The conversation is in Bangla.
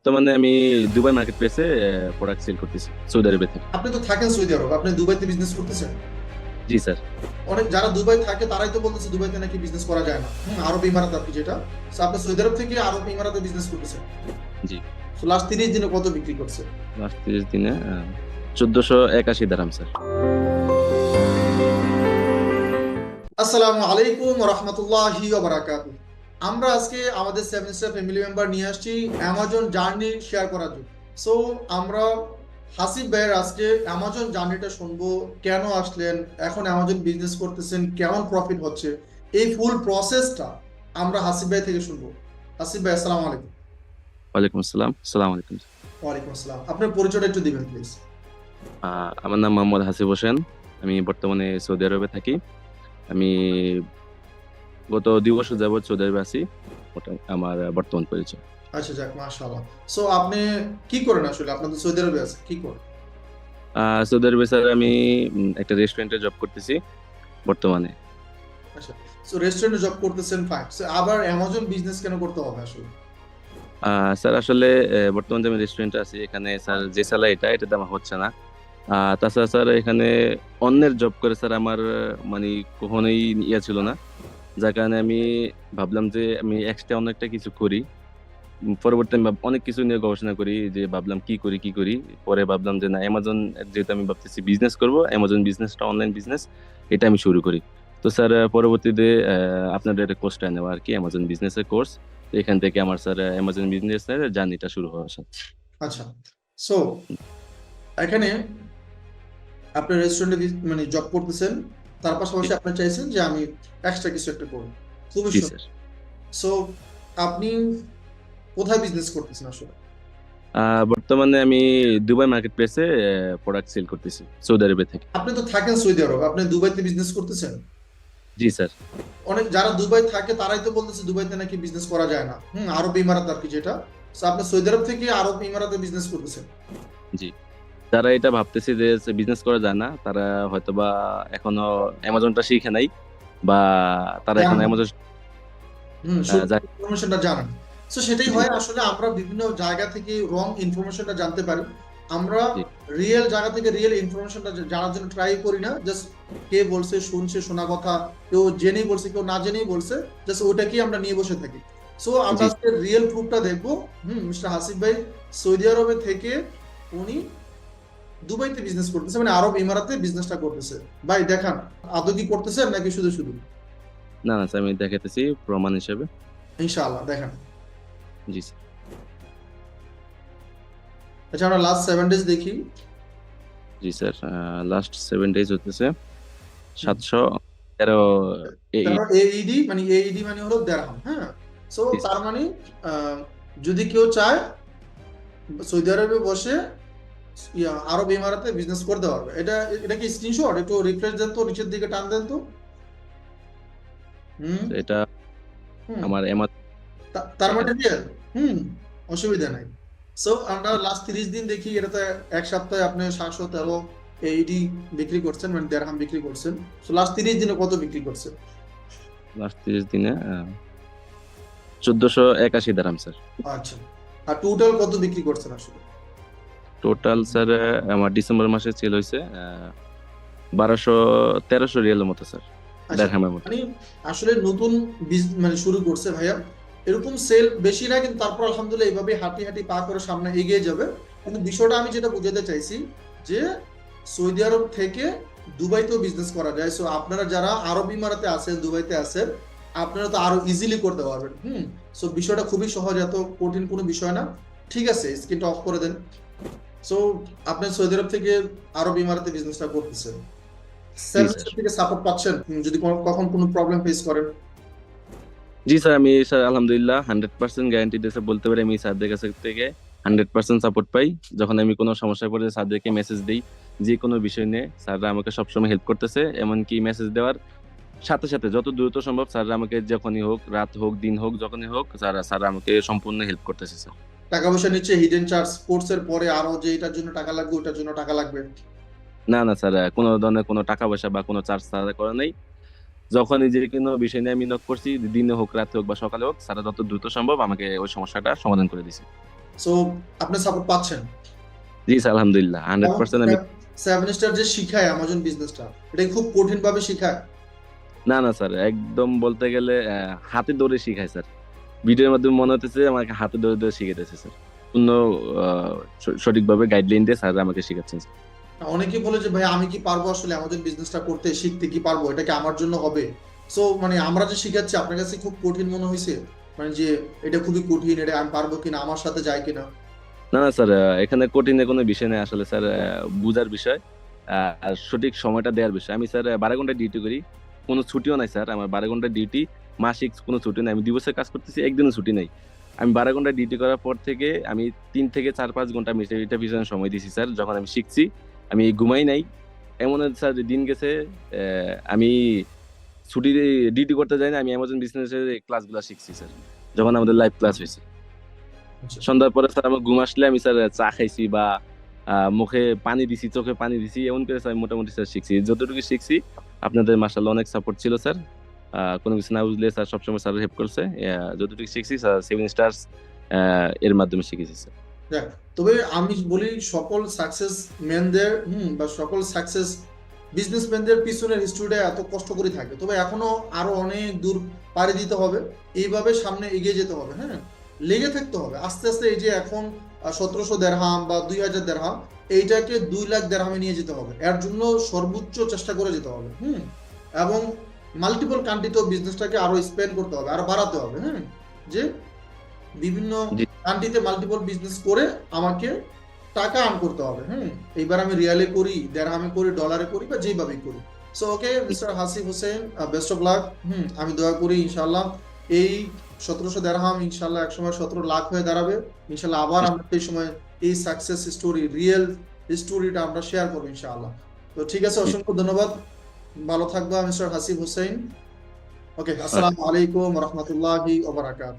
বর্তমানে আমি দুবাই মার্কেট প্লেসে প্রোডাক্ট সেল করতেছি সৌদি আরবে থেকে। আপনি তো থাকেন সৌদি আরব আপনি দুবাইতে বিজনেস করতেছেন। জি স্যার। অনেক যারা দুবাই থাকে তারাই তো বলতেছে দুবাইতে নাকি বিজনেস করা যায় না। আরব ইমারাত কি যেটা। আপনি সৌদি আরব থেকে আরব ইমারাতে বিজনেস করতেছেন। জি। তো লাস্ট তিরিশ দিনে কত বিক্রি করছে? লাস্ট তিরিশ দিনে চোদ্দশো একাশি দারাম স্যার। আসসালামু আলাইকুম রহমতুল্লাহি বারাকাতু আমরা আজকে আমাদের সেভেন স্টার ফ্যামিলি মেম্বার নিয়ে আসছি অ্যামাজন জার্নি শেয়ার করার জন্য। সো আমরা হাসিব ভাইয়ের আজকে অ্যামাজন জার্নিটা শুনব কেন আসলেন এখন অ্যামাজন বিজনেস করতেছেন কেমন প্রফিট হচ্ছে? এই ফুল প্রসেসটা আমরা হাসিব ভাই থেকে শুনব। হাসিব ভাই আসসালামু আলাইকুম। ওয়ালাইকুম আসসালাম আসসালামু আলাইকুম। ওয়ালাইকুম আসসালাম। আপনার পরিচয়টা একটু দিবেন প্লিজ আমার নাম মোহাম্মদ হাসিব হোসেন। আমি বর্তমানে সৌদি আরবে থাকি। আমি গত দুই বছর যাবৎ সৌদি আরবে আছি। আমার বর্তমান পরিচয়। আচ্ছা যাক মাশাআল্লাহ। সো আপনি কি করেন আসলে? আপনাদের সৌদি আরবে আছে কি করেন? সৌদি আরবে স্যার আমি একটা রেস্টুরেন্টে জব করতেছি বর্তমানে। সো রেস্টুরেন্টে জব করতেছেন ফাইন সো আবার অ্যামাজন বিজনেস কেন করতে হবে আসলে? স্যার আসলে বর্তমানে আমি রেস্টুরেন্টে আছি এখানে স্যার যে স্যালারিটা এটাতে আমার হচ্ছে না। তাছাড়া স্যার এখানে অন্যের জব করে স্যার আমার মানে কখনোই ইয়ে ছিল না। যার কারণে আমি ভাবলাম যে আমি এক্সট্রা অনেকটা কিছু করি। পরবর্তী আমি অনেক কিছু নিয়ে গবেষণা করি যে ভাবলাম কি করি কি করি। পরে ভাবলাম যে না অ্যামাজন যেহেতু আমি ভাবতেছি বিজনেস করব অ্যামাজন বিজনেসটা অনলাইন বিজনেস এটা আমি শুরু করি। তো স্যার পরবর্তীতে আহ, আপনাদের একটা কোর্সটা নেওয়া আর কি অ্যামাজন বিজনেসের কোর্স এখান থেকে আমার স্যার অ্যামাজন বিজনেসের জার্নিটা শুরু হওয়া স্যার। আচ্ছা সো এখানে আপনি রেস্টুরেন্টে মানে জব করতেছেন তার পাশাপাশি আপনি চাইছেন যে আমি এক্সট্রা কিছু একটা করব। খুবই সুন্দর সো আপনি কোথায় বিজনেস করতেছেন আসলে? বর্তমানে আমি দুবাই মার্কেট প্লেসে প্রোডাক্ট সেল করতেছি সৌদি আরবে থেকে। আপনি তো থাকেন সৌদি আরব আপনি দুবাইতে বিজনেস করতেছেন? জি স্যার। অনেক যারা দুবাই থাকে তারাই তো বলতেছে দুবাইতে নাকি বিজনেস করা যায় না। হুম আরব ইমারাত আর কি যেটা। সো আপনি সৌদি আরব থেকে আরব ইমারাতে বিজনেস করতেছেন। যারা এটা ভাবতেছে যে বিজনেস করা যায় না। তারা হয়তোবা এখনও অ্যামাজনটা শিখে নাই বা তারা এখন অ্যামাজন ইনফরমেশনটা জানেন সো সেটাই হয় আসলে আমরা বিভিন্ন জায়গা থেকে রং ইনফরমেশনটা জানতে পারি। আমরা রিয়েল জায়গা থেকে রিয়েল ইনফরমেশনটা জানার জন্য ট্রাই করি না। জাস্ট কে বলছে শুনছে শোনা কথা। কেউ জেনেই বলছে কেউ না জেনেই বলছে। জাস্ট ওটাকেই আমরা নিয়ে বসে থাকি। সো আমরা। আজকে রিয়েল প্রুফটা দেখব। হুম মিস্টার হাসিফ ভাই সৌদি আরবে থেকে উনি দুবাইতে বিজনেস করতেছে মানে আরব ইমারাতে বিজনেসটা করতেছে। ভাই দেখান আদৌ কি করতেছেন নাকি শুধু শুধু? না না স্যার আমি দেখাতেছি প্রমাণ হিসেবে। ইনশাআল্লাহ দেখান। জি স্যার। আচ্ছা আমরা লাস্ট সেভেন ডেজ দেখি। জি স্যার লাস্ট সেভেন ডেজ হতেছে সাতশো তেরো এইডি মানে এইডি মানে হলো দেড়হাম হ্যাঁ? সো তার মানে যদি কেউ চায় সৌদি আরবে বসে আরব ইমারাতে বিজনেস করতে পারবে। এটা এটা কি স্ক্রিনশট একটু রিফ্রেশ দেন তো নিচের দিকে টান দেন তো। হুম? এটা আমার তার মানে রিয়েল হুম অসুবিধা নাই। সো আমরা লাস্ট তিরিশ দিন দেখি এটাতে এক সপ্তাহে আপনি সাতশো তেরো এইডি বিক্রি করছেন মানে দেড়হাম বিক্রি করছেন। সো লাস্ট তিরিশ দিনে কত বিক্রি করছেন? লাস্ট তিরিশ দিনে চোদ্দশো একাশি দারাম স্যার। আচ্ছা। আর টোটাল কত বিক্রি করছেন আসলে? টোটাল স্যার আমার ডিসেম্বর মাসে সেল হয়েছে বারোশো তেরোশো রিয়ালের মতো স্যার আচ্ছা, দেড়হামের মতো। মানে আসলে নতুন মানে শুরু করছে ভাইয়া। এরকম সেল বেশি না কিন্তু তারপর আলহামদুলিল্লাহ এইভাবে হাঁটি হাঁটি পা করে সামনে এগিয়ে যাবে। কিন্তু বিষয়টা আমি যেটা বোঝাতে চাইছি যে সৌদি আরব থেকে দুবাইতেও বিজনেস করা যায়। সো আপনারা যারা আরব ইমারাতে আছেন দুবাইতে আছেন আপনারা তো আরও ইজিলি করতে পারবেন। হুম সো বিষয়টা খুবই সহজ এত কঠিন কোনো বিষয় না। ঠিক আছে স্ক্রিনটা অফ করে দেন। সো আপনি সৌদি আরব থেকে আরব ইমারাতে বিজনেসটা করতেছেন। থেকে সাপোর্ট পাচ্ছেন? যদি কখন কোনো প্রবলেম ফেস করেন? জি স্যার আমি স্যার আলহামদুলিল্লাহ হান্ড্রেড পার্সেন্ট গ্যারান্টি দিয়ে বলতে পারি আমি স্যারদের কাছ থেকে হান্ড্রেড পার্সেন্ট সাপোর্ট পাই। যখন আমি কোনো সমস্যায় পড়ে স্যারদেরকে মেসেজ দিই যে কোনো বিষয় নিয়ে। স্যাররা আমাকে সবসময় হেল্প করতেছে এমনকি মেসেজ দেওয়ার সাথে সাথে যত দ্রুত সম্ভব স্যাররা আমাকে যখনই হোক রাত হোক দিন হোক যখনই হোক স্যাররা স্যার আমাকে সম্পূর্ণ হেল্প করতেছে স্যার। টাকা পয়সা নিচ্ছে হিডেন চার্জ কোর্সের পরে আরও যে এটার জন্য টাকা লাগবে ওটার জন্য টাকা লাগবে। না না স্যার কোনো ধরনের কোনো টাকা পয়সা বা কোনো চার্জ স্যার করে নেই। যখনই যে কোনো বিষয় নিয়ে আমি নক করছি দিনে হোক রাতে হোক বা সকালে হোক স্যার যত দ্রুত সম্ভব আমাকে ওই সমস্যাটা সমাধান করে দিছে। সো আপনি সাপোর্ট পাচ্ছেন? জি স্যার আলহামদুলিল্লাহ হান্ড্রেড পার্সেন্ট আমি সেভেন স্টার যে শিখায় অ্যামাজন বিজনেসটা এটা খুব কঠিন ভাবে শিখায়? না না স্যার একদম বলতে গেলে হাতে ধরে শিখায় স্যার ভিডিওর মাধ্যমে মনে হতেছে আমাকে হাতে ধরে ধরে শিখাইতেছে স্যার। পূর্ণ সঠিকভাবে গাইডলাইন দিয়ে স্যার আমাকে শিখাচ্ছেন। অনেকেই বলে যে ভাই আমি কি পারব আসলে আমাদের বিজনেসটা করতে? শিখতে কি পারব? এটা কি আমার জন্য হবে? সো মানে আমরা যে শিখাচ্ছি আপনার কাছে খুব কঠিন মনে হয়েছে মানে যে এটা খুবই কঠিন এটা আমি পারব কিনা? আমার সাথে যায় কিনা? না না স্যার এখানে কঠিনের কোনো বিষয় নেই আসলে স্যার বুঝার বিষয় আর সঠিক সময়টা দেওয়ার বিষয়। আমি স্যার বারো ঘণ্টা ডিউটি করি। কোনো ছুটিও নাই স্যার। আমার বারো ঘণ্টা ডিউটি মাসিক কোনো ছুটি নাই আমি দিবসের কাজ করতেছি একদিনও ছুটি নাই। আমি বারো ঘণ্টা ডিউটি করার পর থেকে আমি তিন থেকে চার পাঁচ ঘণ্টা আমি এটা পিছনে সময় দিছি স্যার। যখন আমি শিখছি আমি ঘুমাই নাই। এমন স্যার দিন গেছে আমি ছুটি ডিউটি করতে যাই না আমি অ্যামাজন বিজনেসের ক্লাসগুলো শিখছি স্যার। যখন আমাদের লাইভ ক্লাস হয়েছে। সন্ধ্যার পরে স্যার আমার ঘুম আসলে আমি স্যার চা খাইছি বা মুখে পানি দিছি চোখে পানি দিছি এমন করে স্যার মোটামুটি স্যার শিখছি। যতটুকু শিখছি আপনাদের মাসাল্লাহ অনেক সাপোর্ট ছিল স্যার। কোনো কিছু না বুঝলে স্যার সবসময় স্যার হেল্প করছে। যতটুকু শিখছি সেভেন স্টার্স এর মাধ্যমে শিখেছি, স্যার। তবে আমি বলি সকল সাকসেস ম্যানদের বা সকল সাকসেস বিজনেসম্যানদের পিছনের হিস্ট্রিটা এত কষ্ট করে থাকে। তবে এখনও আরও অনেক দূর পাড়ি দিতে হবে। এইভাবে সামনে এগিয়ে যেতে হবে হ্যাঁ? লেগে থাকতে হবে। আস্তে আস্তে এই যে এখন সতেরোশো দেড়হাম বা দুই হাজার দেড়হাম, এইটাকে দুই লাখ দেড়হামে নিয়ে যেতে হবে। এর জন্য সর্বোচ্চ চেষ্টা করে যেতে হবে, হুম? এবং মাল্টিপল কান্ট্রিতেও বিজনেসটাকে আরও স্পেন্ড করতে হবে আরও বাড়াতে হবে হ্যাঁ? যে বিভিন্ন কান্ট্রিতে মাল্টিপল বিজনেস করে আমাকে টাকা আর্ন করতে হবে হুম এইবার আমি রিয়ালে করি দেড়হামে করি ডলারে করি বা যেভাবেই করি। So okay mister Hasif Hossain best of luck হুম আমি দোয়া করি ইনশাল্লাহ এই সতেরোশো দেড়হাম ইনশাল্লাহ একসময় সতেরো লাখ হয়ে দাঁড়াবে। ইনশাল্লাহ আবার আমরা সেই সময় এই সাকসেস স্টোরি রিয়েল স্টোরিটা আমরা শেয়ার করব ইনশাআল্লাহ। তো ঠিক আছে অসংখ্য ধন্যবাদ। ভালো থাকবা মিস্টার হাসিব হোসেন ওকে আসসালামু আলাইকুম রহমতুল্লাহি ওবারাকাত